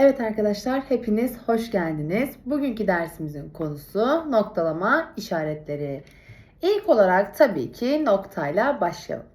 Evet arkadaşlar hepiniz hoş geldiniz. Bugünkü dersimizin konusu noktalama işaretleri. İlk olarak tabii ki noktayla başlayalım.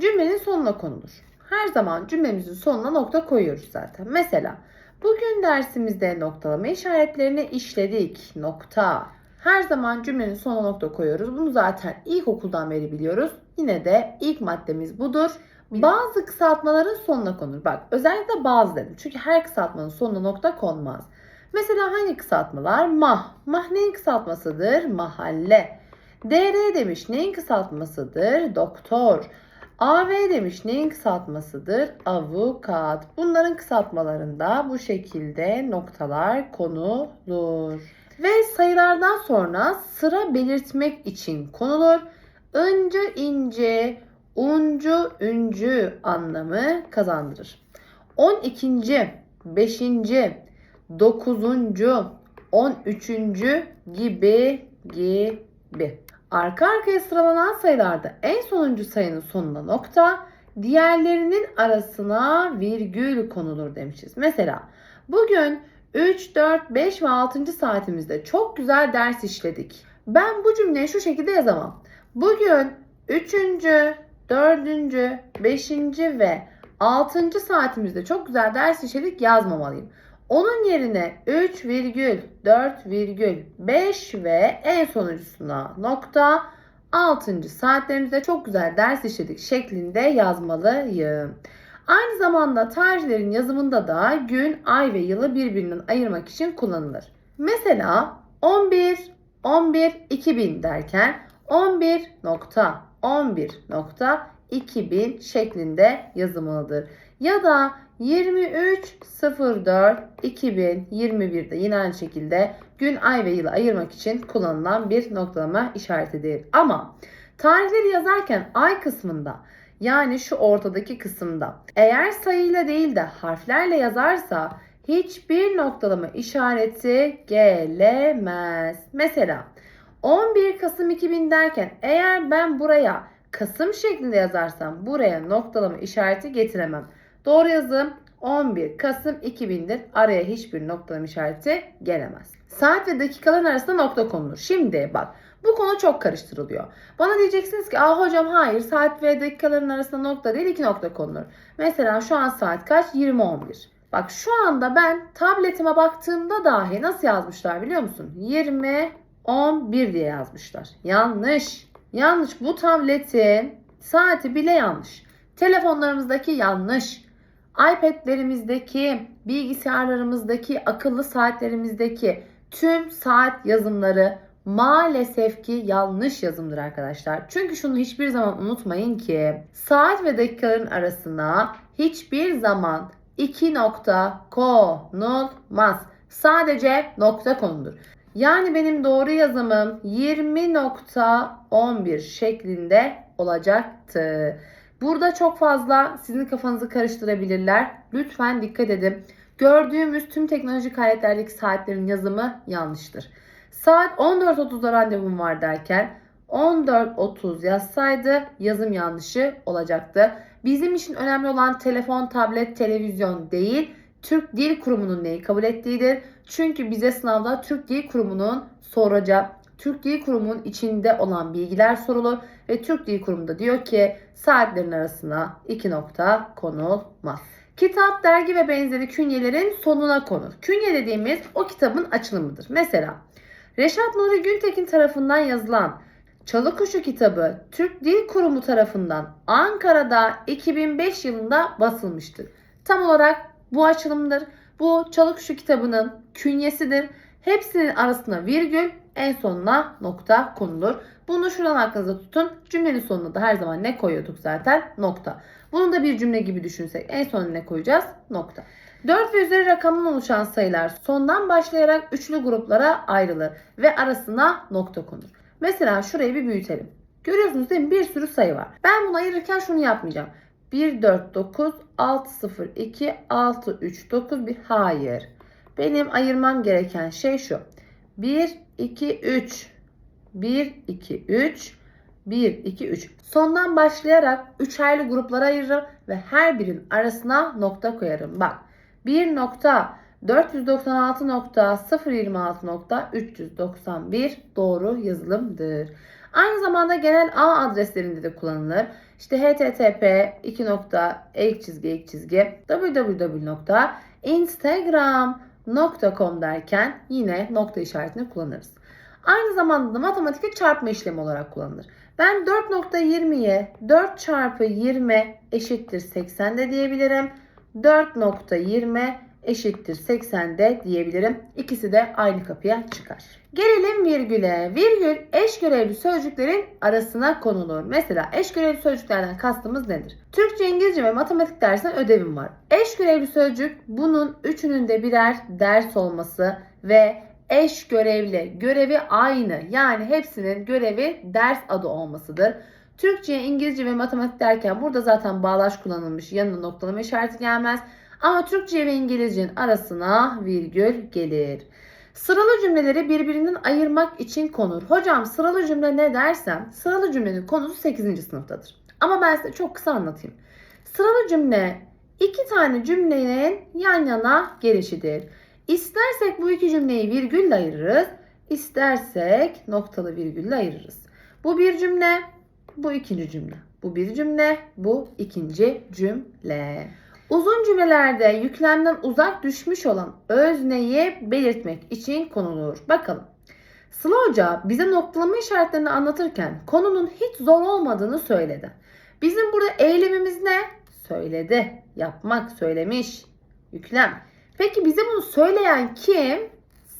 Cümlenin sonuna konulur. Her zaman cümlemizin sonuna nokta koyuyoruz zaten. Mesela bugün dersimizde noktalama işaretlerini işledik. Nokta. Her zaman cümlenin sonuna nokta koyuyoruz. Bunu zaten ilkokuldan beri biliyoruz. Yine de ilk maddemiz budur. Bazı kısaltmaların sonuna konur. Bak özellikle bazı dedim. Çünkü her kısaltmanın sonuna nokta konmaz. Mesela hangi kısaltmalar? Mah. Mah neyin kısaltmasıdır? Mahalle. DR demiş neyin kısaltmasıdır? Doktor. AV demiş neyin kısaltmasıdır? Avukat. Bunların kısaltmalarında bu şekilde noktalar konulur. Ve sayılardan sonra sıra belirtmek için konulur. Öncü ince, uncu, üncü anlamı kazandırır. 12. 5. 9. 13. gibi gibi. Arka arkaya sıralanan sayılarda en sonuncu sayının sonuna nokta, diğerlerinin arasına virgül konulur demişiz. Mesela bugün 3, 4, 5 ve 6. saatimizde çok güzel ders işledik. Ben bu cümleyi şu şekilde yazamam. Bugün 3. 4. 5. ve 6. saatimizde çok güzel ders işledik yazmamalıyım. Onun yerine 3 virgül 4 virgül 5 ve en sonuncusuna nokta 6. saatlerimizde çok güzel ders işledik şeklinde yazmalıyım. Aynı zamanda tarihlerin yazımında da gün, ay ve yılı birbirinden ayırmak için kullanılır. Mesela 11 11 2000 derken 11 nokta 11 nokta 2000 şeklinde yazılmalıdır. Ya da 23.04 2021'de yine aynı şekilde gün, ay ve yılı ayırmak için kullanılan bir noktalama işaretidir. Ama tarihleri yazarken ay kısmında yani şu ortadaki kısımda eğer sayıyla değil de harflerle yazarsa hiçbir noktalama işareti gelemez. Mesela 11 Kasım 2000 derken eğer ben buraya Kasım şeklinde yazarsam buraya noktalama işareti getiremem. Doğru yazım 11 Kasım 2000'dir. Araya hiçbir noktalama işareti gelemez. Saat ve dakikaların arasında nokta konulur. Şimdi bak bu konu çok karıştırılıyor. Bana diyeceksiniz ki aa hocam hayır saat ve dakikaların arasında nokta değil iki nokta konulur. Mesela şu an saat kaç? 20.11. Bak şu anda ben tabletime baktığımda dahi nasıl yazmışlar biliyor musun? 20 11 diye yazmışlar. Yanlış. Yanlış. Bu tabletin saati bile yanlış. Telefonlarımızdaki yanlış. iPad'lerimizdeki, bilgisayarlarımızdaki, akıllı saatlerimizdeki tüm saat yazımları maalesef ki yanlış yazımdır arkadaşlar. Çünkü şunu hiçbir zaman unutmayın ki saat ve dakikaların arasına hiçbir zaman iki nokta konulmaz. Sadece nokta konulur. Yani benim doğru yazımım 20.11 şeklinde olacaktı. Burada çok fazla sizin kafanızı karıştırabilirler. Lütfen dikkat edin. Gördüğümüz tüm teknolojik aletlerdeki saatlerin yazımı yanlıştır. Saat 14.30'da randevum var derken 14.30 yazsaydı yazım yanlışı olacaktı. Bizim için önemli olan telefon, tablet, televizyon değil, Türk Dil Kurumu'nun neyi kabul ettiğidir. Çünkü bize sınavda Türk Dil Kurumu'nun soracağı, Türk Dil Kurumu'nun içinde olan bilgiler sorulur ve Türk Dil Kurumu da diyor ki saatlerin arasına iki nokta konulmaz. Kitap, dergi ve benzeri künyelerin sonuna konur. Künye dediğimiz o kitabın açılımıdır. Mesela Reşat Nuri Güntekin tarafından yazılan Çalı Kuşu kitabı Türk Dil Kurumu tarafından Ankara'da 2005 yılında basılmıştır. Tam olarak bu açılımdır. Bu Çalı Kuşu kitabının künyesidir. Hepsinin arasına virgül en sonuna nokta konulur. Bunu şuradan aklınıza tutun. Cümlenin sonuna da her zaman ne koyuyorduk zaten? Nokta. Bunu da bir cümle gibi düşünsek en sonuna ne koyacağız? Nokta. 4 ve üzeri rakamdan oluşan sayılar sondan başlayarak üçlü gruplara ayrılır ve arasına nokta konur. Mesela şurayı bir büyütelim. Görüyorsunuz değil mi? Bir sürü sayı var. Ben bunu ayırırken şunu yapmayacağım. 1, 4, 9, 6, 0, 2, 6, 3, 9, 1. Hayır. Benim ayırmam gereken şey şu. 1, 2, 3. 1, 2, 3. 1, 2, 3. Sondan başlayarak üçerli gruplara ayırırım ve her birinin arasına nokta koyarım. Bak 1 nokta 496.026.391 doğru yazılımdır. Aynı zamanda genel ağ adreslerinde de kullanılır. İşte http çizgi çizgi www.instagram.com derken yine nokta işaretini kullanırız. Aynı zamanda da matematikte çarpma işlemi olarak kullanılır. Ben 4.20'ye 4 çarpı 20 eşittir 80 de diyebilirim. 4.20 eşittir 80 de diyebilirim. İkisi de aynı kapıya çıkar. Gelelim virgüle. Virgül eş görevli sözcüklerin arasına konulur. Mesela eş görevli sözcüklerden kastımız nedir? Türkçe, İngilizce ve matematik dersinden ödevim var. Eş görevli sözcük bunun üçünün de birer ders olması ve eş görevli, görevi aynı. Yani hepsinin görevi ders adı olmasıdır. Türkçe, İngilizce ve matematik derken burada zaten bağlaç kullanılmış. Yanına noktalama işareti gelmez. Ama Türkçe ve İngilizcenin arasına virgül gelir. Sıralı cümleleri birbirinden ayırmak için konur. Hocam sıralı cümle ne dersem sıralı cümlenin konusu 8. sınıftadır. Ama ben size çok kısa anlatayım. Sıralı cümle iki tane cümlenin yan yana gelişidir. İstersek bu iki cümleyi virgülle ayırırız. İstersek noktalı virgülle ayırırız. Bu bir cümle, bu ikinci cümle. Bu bir cümle, bu ikinci cümle. Uzun cümlelerde yüklemden uzak düşmüş olan özneyi belirtmek için konulur. Bakalım. Sıla Hoca bize noktalama işaretlerini anlatırken konunun hiç zor olmadığını söyledi. Bizim burada eylemimiz ne? Söyledi. Yapmak, söylemiş. Yüklem. Peki bize bunu söyleyen kim?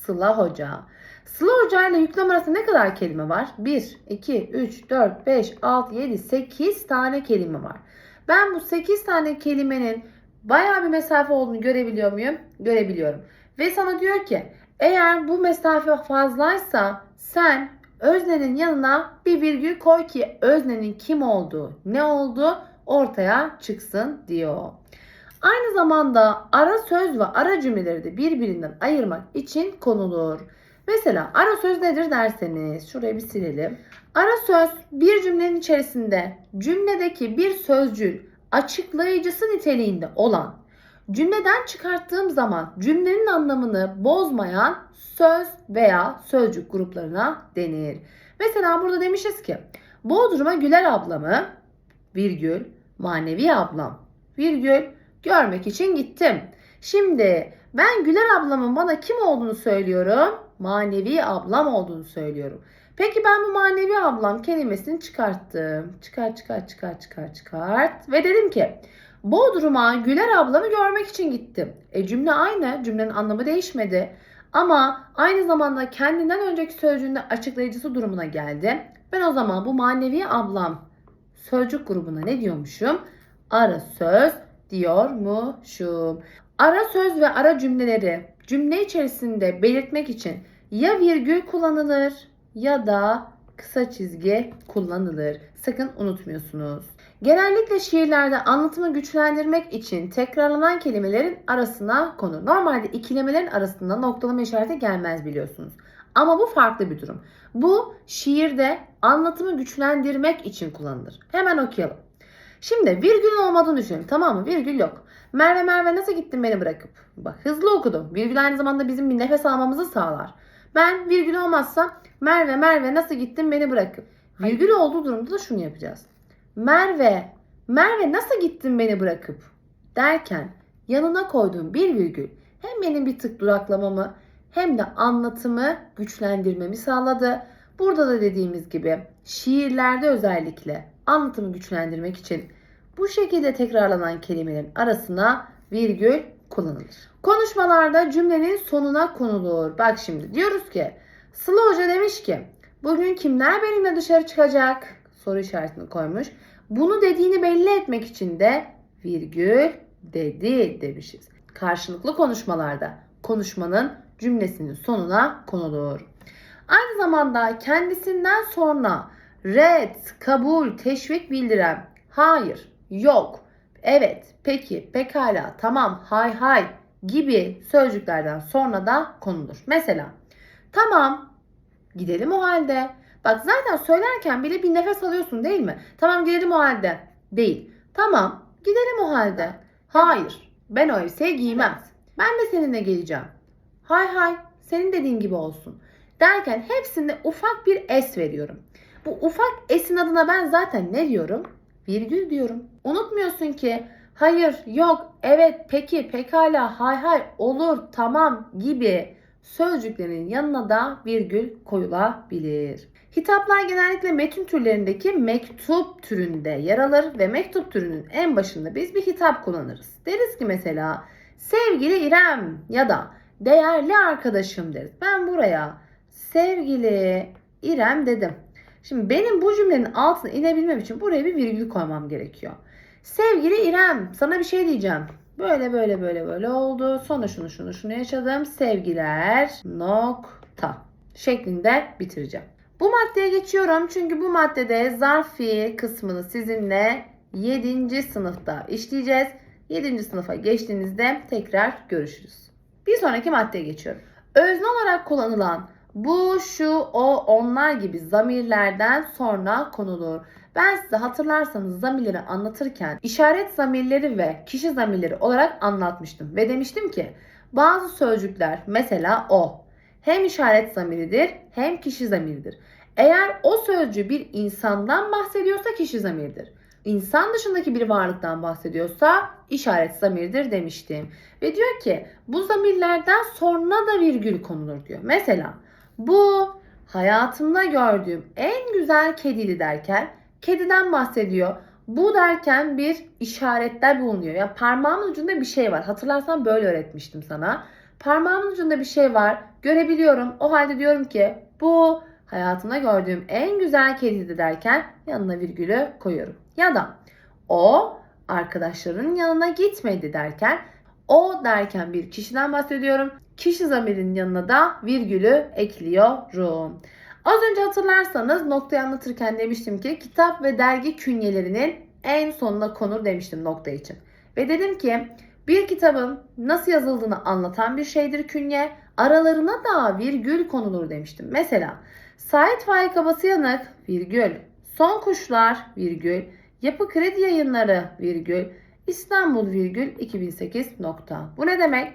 Sıla Hoca. Sıla Hoca ile yüklem arasında ne kadar kelime var? 1, 2, 3, 4, 5, 6, 7, 8 tane kelime var. Ben bu 8 tane kelimenin bayağı bir mesafe olduğunu görebiliyor muyum? Görebiliyorum. Ve sana diyor ki eğer bu mesafe fazlaysa sen öznenin yanına bir virgül koy ki öznenin kim olduğu, ne olduğu ortaya çıksın diyor. Aynı zamanda ara söz ve ara cümleleri de birbirinden ayırmak için konulur. Mesela ara söz nedir derseniz şurayı bir silelim. Ara söz bir cümlenin içerisinde cümledeki bir sözcüğün açıklayıcısı niteliğinde olan cümleden çıkarttığım zaman cümlenin anlamını bozmayan söz veya sözcük gruplarına denir. Mesela burada demişiz ki Bodrum'a Güler ablamı virgül manevi ablam virgül görmek için gittim. Şimdi ben Güler ablamın bana kim olduğunu söylüyorum. Manevi ablam olduğunu söylüyorum. Peki ben bu manevi ablam kelimesini çıkarttım. Çıkart çıkart çıkart çıkart çıkart. Ve dedim ki Bodrum'a Güler ablamı görmek için gittim. E cümle aynı. Cümlenin anlamı değişmedi. Ama aynı zamanda kendinden önceki sözcüğünde açıklayıcısı durumuna geldi. Ben o zaman bu manevi ablam sözcük grubuna ne diyormuşum? Ara söz diyormuşum. Ara söz ve ara cümleleri cümle içerisinde belirtmek için ya virgül kullanılır ya da kısa çizgi kullanılır. Sakın unutmuyorsunuz. Genellikle şiirlerde anlatımı güçlendirmek için tekrarlanan kelimelerin arasına konur. Normalde ikilemelerin arasında noktalama işareti gelmez biliyorsunuz. Ama bu farklı bir durum. Bu şiirde anlatımı güçlendirmek için kullanılır. Hemen okuyalım. Şimdi virgülün olmadığını düşünelim tamam mı? Virgül yok. Merve Merve nasıl gittin beni bırakıp? Bak hızlı okudum. Virgül aynı zamanda bizim bir nefes almamızı sağlar. Ben virgül olmazsa Merve Merve nasıl gittin beni bırakıp? Virgül olduğu durumda da şunu yapacağız. Merve Merve nasıl gittin beni bırakıp? Derken yanına koyduğum bir virgül hem benim bir tık duraklamamı hem de anlatımı güçlendirmemi sağladı. Burada da dediğimiz gibi şiirlerde özellikle anlatımı güçlendirmek için bu şekilde tekrarlanan kelimelerin arasına virgül kullanılır. Konuşmalarda cümlenin sonuna konulur. Bak şimdi diyoruz ki Sıla Hoca demiş ki bugün kimler benimle dışarı çıkacak? Soru işaretini koymuş. Bunu dediğini belli etmek için de virgül dedi demişiz. Karşılıklı konuşmalarda konuşmanın cümlesinin sonuna konulur. Aynı zamanda kendisinden sonra red, kabul, teşvik bildiren hayır, yok, evet, peki, pekala, tamam, hay hay gibi sözcüklerden sonra da konulur. Mesela tamam gidelim o halde. Bak zaten söylerken bile bir nefes alıyorsun değil mi? Tamam gidelim o halde. Değil. Tamam gidelim o halde. Hayır ben o elbiseyi giymem. Ben de seninle geleceğim. Hay hay senin dediğin gibi olsun. Derken hepsinde ufak bir es veriyorum. Bu ufak esin adına ben zaten ne diyorum? Virgül diyorum. Unutmuyorsun ki hayır, yok, evet, peki, pekala, hay hay, olur, tamam gibi sözcüklerin yanına da virgül koyulabilir. Hitaplar genellikle metin türlerindeki mektup türünde yer alır ve mektup türünün en başında biz bir hitap kullanırız. Deriz ki mesela sevgili İrem ya da değerli arkadaşım deriz. Ben buraya sevgili İrem dedim. Şimdi benim bu cümlenin altına inebilmem için buraya bir virgül koymam gerekiyor. Sevgili İrem sana bir şey diyeceğim. Böyle böyle böyle böyle oldu. Sonra şunu şunu şunu yaşadım. Sevgiler nokta şeklinde bitireceğim. Bu maddeye geçiyorum çünkü bu maddede zarf fiil kısmını sizinle 7. sınıfta işleyeceğiz. 7. sınıfa geçtiğinizde tekrar görüşürüz. Bir sonraki maddeye geçiyorum. Özne olarak kullanılan bu, şu, o, onlar gibi zamirlerden sonra konulur. Ben size hatırlarsanız zamirleri anlatırken işaret zamirleri ve kişi zamirleri olarak anlatmıştım. Ve demiştim ki bazı sözcükler mesela o hem işaret zamiridir hem kişi zamiridir. Eğer o sözcüğü bir insandan bahsediyorsa kişi zamiridir. İnsan dışındaki bir varlıktan bahsediyorsa işaret zamirdir demiştim. Ve diyor ki bu zamirlerden sonra da virgül konulur diyor. Mesela bu hayatımda gördüğüm en güzel kediydi derken kediden bahsediyor. Bu derken bir işaretler bulunuyor. Ya parmağımın ucunda bir şey var. Hatırlarsan böyle öğretmiştim sana. Parmağımın ucunda bir şey var. Görebiliyorum. O halde diyorum ki bu hayatımda gördüğüm en güzel kediydi derken yanına virgülü koyuyorum. Ya da o arkadaşlarının yanına gitmedi derken o derken bir kişiden bahsediyorum. Kişi zamirinin yanına da virgülü ekliyorum. Az önce hatırlarsanız noktayı anlatırken demiştim ki kitap ve dergi künyelerinin en sonuna konur demiştim nokta için. Ve dedim ki bir kitabın nasıl yazıldığını anlatan bir şeydir künye. Aralarına da virgül konulur demiştim. Mesela Sait Faik Abasıyanık virgül, Son Kuşlar virgül, Yapı Kredi Yayınları virgül, İstanbul virgül 2008 nokta. Bu ne demek?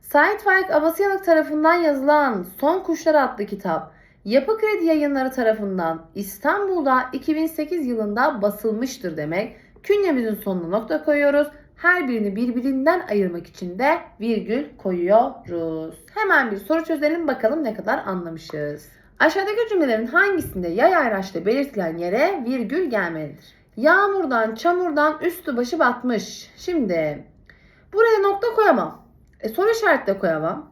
Sait Faik Abasıyanık tarafından yazılan Son Kuşlar adlı kitap Yapı Kredi Yayınları tarafından İstanbul'da 2008 yılında basılmıştır demek. Künyemizin sonuna nokta koyuyoruz. Her birini birbirinden ayırmak için de virgül koyuyoruz. Hemen bir soru çözelim bakalım ne kadar anlamışız. Aşağıdaki cümlelerin hangisinde yay ayraçla belirtilen yere virgül gelmelidir? Yağmurdan, çamurdan üstü başı batmış. Şimdi buraya nokta koyamam. E, soru işareti de koyamam.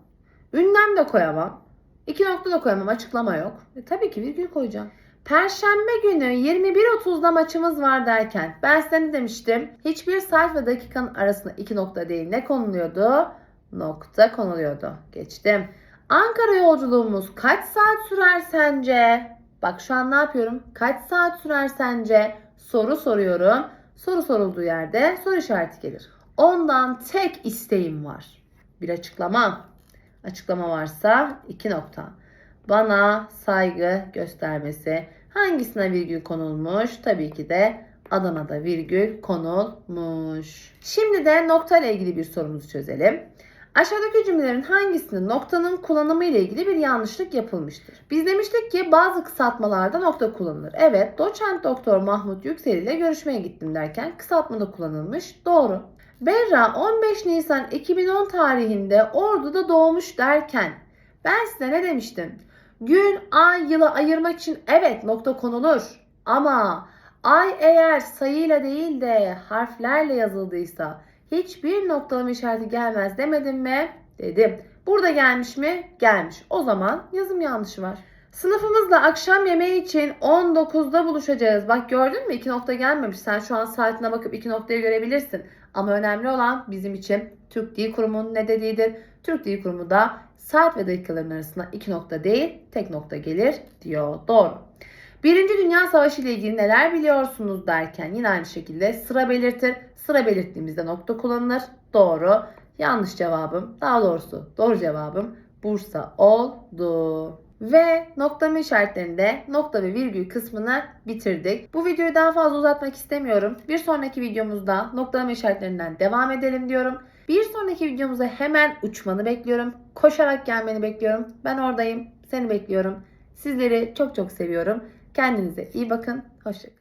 Ünlem de koyamam. İki nokta da koyamam. Açıklama yok. E, tabii ki virgül koyacağım. Perşembe günü 21.30'da maçımız var derken ben size ne demiştim? Hiçbir saat ve dakikanın arasında iki nokta değil. Ne konuluyordu? Nokta konuluyordu. Geçtim. Ankara yolculuğumuz kaç saat sürer sence? Bak şu an ne yapıyorum? Kaç saat sürer sence? Soru soruyorum. Soru sorulduğu yerde soru işareti gelir. Ondan tek isteğim var. Bir açıklama. Açıklama varsa iki nokta. Bana saygı göstermesi. Hangisine virgül konulmuş? Tabii ki de Adana'da virgül konulmuş. Şimdi de nokta ile ilgili bir sorumuzu çözelim. Aşağıdaki cümlelerin hangisinde noktanın kullanımı ile ilgili bir yanlışlık yapılmıştır? Biz demiştik ki bazı kısaltmalarda nokta kullanılır. Evet, doçent doktor Mahmut Yüksel ile görüşmeye gittim derken kısaltmada kullanılmış. Doğru. Berra 15 Nisan 2010 tarihinde Ordu'da doğmuş derken ben size ne demiştim? Gün, ay, yılı ayırmak için evet nokta konulur. Ama ay eğer sayıyla değil de harflerle yazıldıysa hiçbir noktalama işareti gelmez demedim mi? Dedim. Burada gelmiş mi? Gelmiş. O zaman yazım yanlışı var. Sınıfımızla akşam yemeği için 19'da buluşacağız. Bak gördün mü? İki nokta gelmemiş. Sen şu an saatine bakıp iki noktayı görebilirsin. Ama önemli olan bizim için Türk Dil Kurumu'nun ne dediğidir. Türk Dil Kurumu da saat ve dakikaların arasında iki nokta değil tek nokta gelir diyor. Doğru. Birinci Dünya Savaşı ile ilgili neler biliyorsunuz derken yine aynı şekilde sıra belirtir. Sıra belirttiğimizde nokta kullanılır. Doğru. Yanlış cevabım, daha doğrusu doğru cevabım Bursa oldu. Ve noktalama işaretlerinde nokta ve virgül kısmını bitirdik. Bu videoyu daha fazla uzatmak istemiyorum. Bir sonraki videomuzda noktalama işaretlerinden devam edelim diyorum. Bir sonraki videomuzda hemen uçmanı bekliyorum. Koşarak gelmeni bekliyorum. Ben oradayım. Seni bekliyorum. Sizleri çok çok seviyorum. Kendinize iyi bakın. Hoşçakalın.